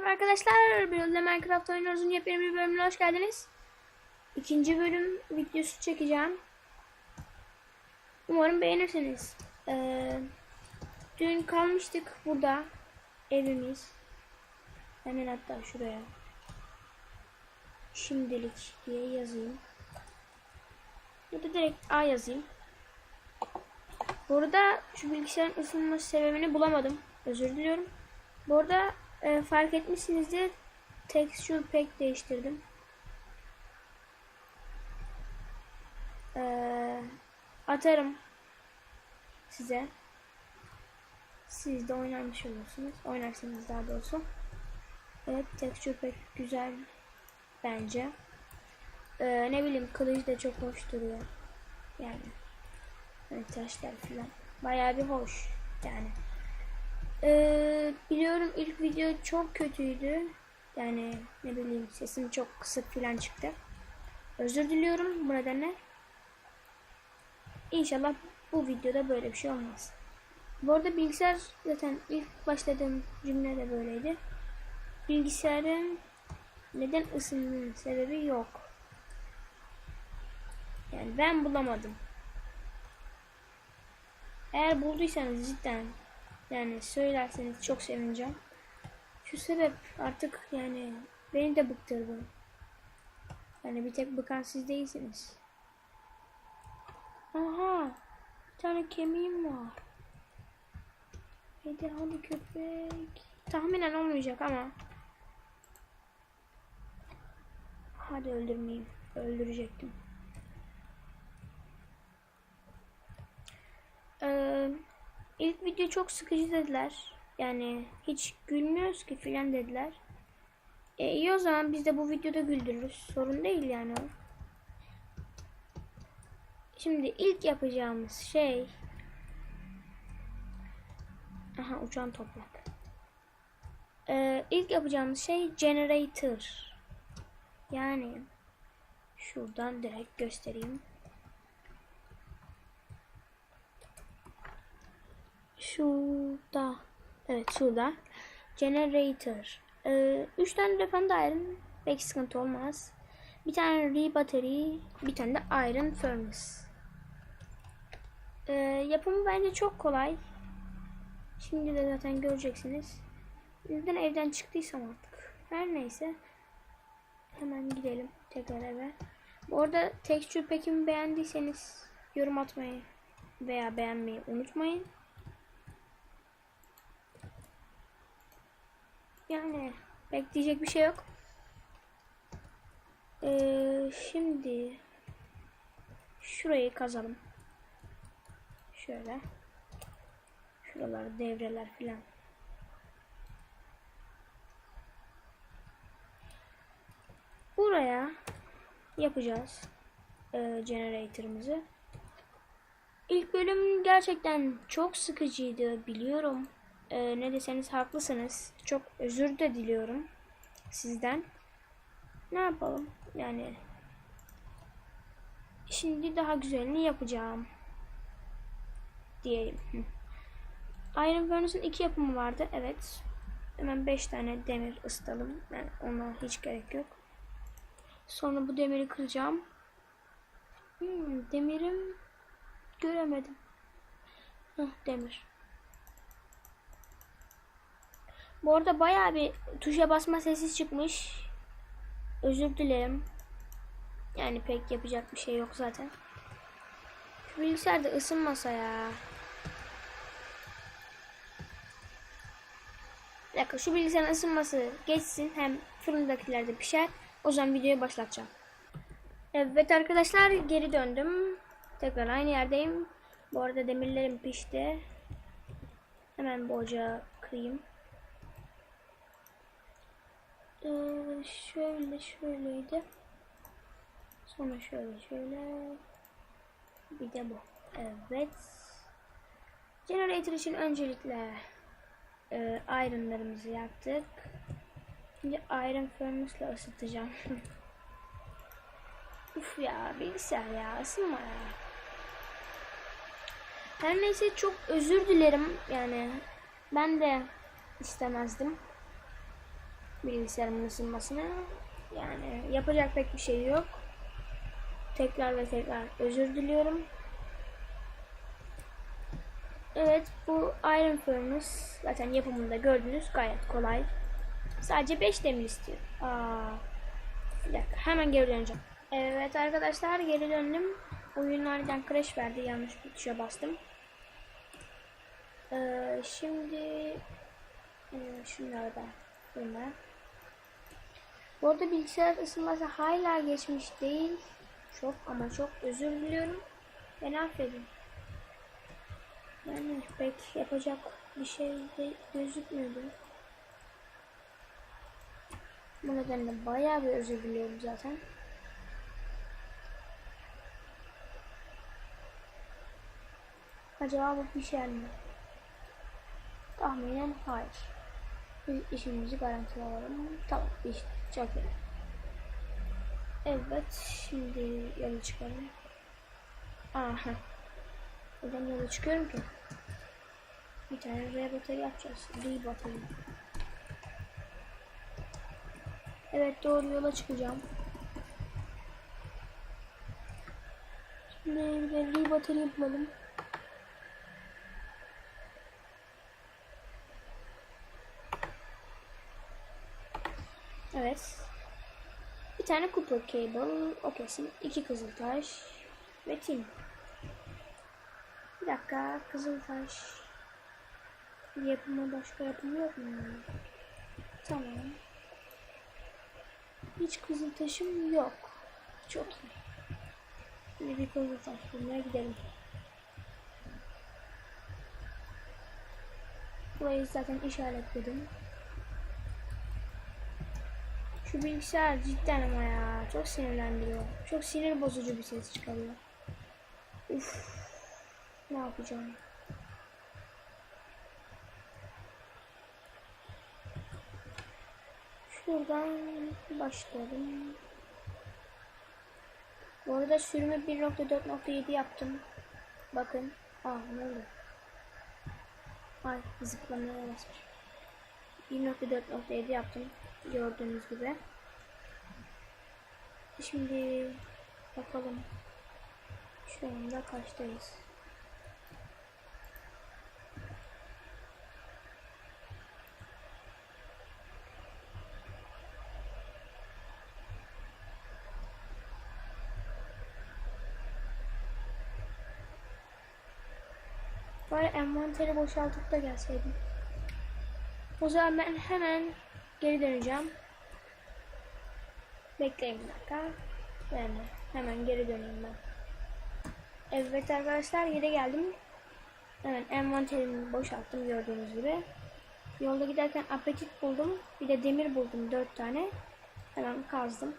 Merhaba arkadaşlar, bir yolda Minecraft oynuyoruz'un yepyeni bir bölümüne hoş geldiniz. İkinci bölüm videosu çekeceğim. Umarım beğenirsiniz. Ee, dün kalmıştık burada, evimiz. Hemen hatta şuraya. Şimdilik diye yazayım. Ya da direkt A yazayım. Bu arada şu bilgisayarın ısınması sebebini bulamadım. Özür diliyorum. Bu arada e, fark etmişsinizdir. Texture pack değiştirdim. Ee, atarım size. Siz de oynarmış olursunuz. Oynarsınız daha doğrusu. Evet texture pack güzel bence. Ee, ne bileyim kılıç da çok hoş duruyor. Yani. Yani taşlar falan. Bayağı bir hoş. Yani. Ee, biliyorum ilk video çok kötüydü. Yani ne bileyim sesim çok kısık falan çıktı. Özür diliyorum bu nedenle. İnşallah bu videoda böyle bir şey olmaz. Bu arada bilgisayar zaten ilk başladığım cümle de böyleydi. Bilgisayarın neden ısındığının sebebi yok. Yani ben bulamadım. Eğer bulduysanız cidden yani söylerseniz çok sevineceğim. Şu sebep artık yani beni de bıktırdı. Yani bir tek bıkan siz değilsiniz. Aha bir tane kemiğim var. Hadi hadi köpek. Tahminen olmayacak ama. Hadi öldürmeyeyim. Öldürecektim. Ee, ilk video çok sıkıcı dediler. Yani hiç gülmüyoruz ki filan dediler. E, iyi o zaman biz de bu videoda güldürürüz. Sorun değil yani o. Şimdi ilk yapacağımız şey Aha uçan toprak. Ee, ilk yapacağımız şey generator. Yani şuradan direkt göstereyim. Şurada. Evet şurada. Generator. Ee, üç tane refund iron. Pek sıkıntı olmaz. Bir tane re battery. Bir tane de iron furnace. Ee, yapımı bence çok kolay. Şimdi de zaten göreceksiniz. Neden evden çıktıysam artık. Her neyse. Hemen gidelim tekrar eve. Bu arada texture pack'imi beğendiyseniz yorum atmayı veya beğenmeyi unutmayın. Yani bekleyecek bir şey yok. Ee, şimdi şurayı kazalım. Şöyle. Şuralar devreler filan. Buraya yapacağız e, generator'ımızı. İlk bölüm gerçekten çok sıkıcıydı biliyorum. E, ne deseniz haklısınız. Çok özür de diliyorum sizden. Ne yapalım? Yani şimdi daha güzelini yapacağım diyelim. Iron Furnace'ın iki yapımı vardı. Evet. Hemen 5 tane demir ısıtalım. Yani ona hiç gerek yok. Sonra bu demiri kıracağım. Hmm, demirim göremedim. Heh, demir. Bu arada bayağı bir tuşa basma sesi çıkmış. Özür dilerim. Yani pek yapacak bir şey yok zaten. Şu bilgisayar da ısınmasa ya. Bir dakika şu bilgisayarın ısınması geçsin. Hem fırındakiler de pişer. O zaman videoyu başlatacağım. Evet arkadaşlar geri döndüm. Tekrar aynı yerdeyim. Bu arada demirlerim pişti. Hemen bu ocağı kırayım. Ee, şöyle şöyleydi. Sonra şöyle şöyle. Bir de bu. Evet. Generator için öncelikle e, ironlarımızı yaktık. Şimdi iron furnace ısıtacağım. Uf ya bilgisayar ya ısınma ya. Her neyse çok özür dilerim yani ben de istemezdim. Bilgisayarımın ısınmasına. Yani yapacak pek bir şey yok. Tekrar ve tekrar özür diliyorum. Evet bu Iron Furnace zaten yapımında gördünüz gayet kolay. Sadece 5 demir istiyor. Aa, bir dakika hemen geri döneceğim. Evet arkadaşlar geri döndüm. Oyunlardan crash verdi yanlış bir tuşa bastım. Ee, şimdi e, şunları da bunlar. Bu arada bilgisayar ısınması hala geçmiş değil. Çok ama çok özür diliyorum. Beni affedin. Yani pek yapacak bir şey de gözükmüyordu. Bu nedenle bayağı bir özür diliyorum zaten. Acaba bu pişer mi? Tahminen hayır. Biz işimizi garanti alalım. Tamam işte iyi. Evet şimdi yola çıkalım. Aha. Neden yola çıkıyorum ki? Bir tane R batarya yapacağız. Batarya. Evet doğru yola çıkacağım. Şimdi bir de D batarya Evet. Bir tane Cooper Cable, o kesin. iki Kızıltaş ve Tin. Bir dakika, Kızıltaş yapımı başka yapımı yok mu? Tamam. Hiç Kızıltaşım yok. Çok iyi. Şimdi bir Kızıltaş bulmaya gidelim. Burayı zaten işaretledim. Şu bilgisayar cidden ama ya çok sinirlendiriyor. Çok sinir bozucu bir ses çıkarıyor. Uf. Ne yapacağım? Şuradan başlayalım. Bu arada sürümü 1.4.7 yaptım. Bakın. Aa ne oldu? Ay zıplamaya basmış. 1.4.7 yaptım. Gördüğünüz gibi. Şimdi bakalım. Şu anda kaçtayız? Bari envanteri boşaltıp da gelseydim. O zaman ben hemen geri döneceğim. Bekleyin bir dakika. Ben hemen geri döneyim ben. Evet arkadaşlar yere geldim. Hemen envanterimi boşalttım gördüğünüz gibi. Yolda giderken apetit buldum. Bir de demir buldum dört tane. Hemen kazdım.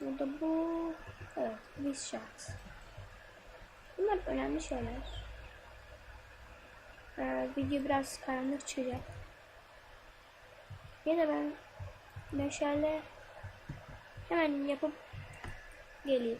Burada bu evet bir şart. Bunlar önemli şeyler. Ee, video biraz karanlık çıkacak. Yine ben meşale hemen yapıp geleyim.